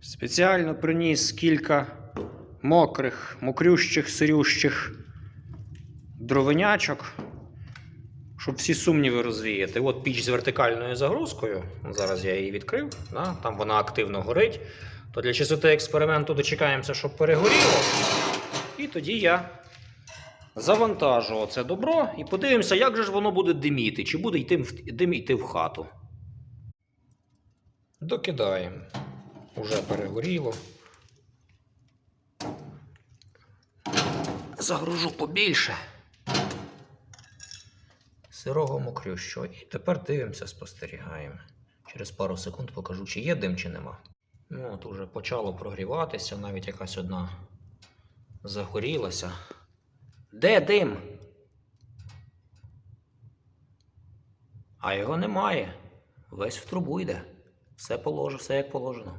Спеціально приніс кілька мокрих, мокрющих, сирющих дровинячок, щоб всі сумніви розвіяти. От піч з вертикальною загрузкою. Зараз я її відкрив, да? там вона активно горить. То для чистоти експерименту дочекаємося, щоб перегоріло. І тоді я завантажу це добро і подивимося, як же ж воно буде диміти, чи буде йти в, дим йти в хату. Докидаємо. Уже перегоріло. Загружу побільше. Сирого мокрющого. І тепер дивимося, спостерігаємо. Через пару секунд покажу, чи є дим, чи нема. Ну, от уже почало прогріватися, навіть якась одна загорілася. Де дим? А його немає. Весь в трубу йде. Все положено, все як положено.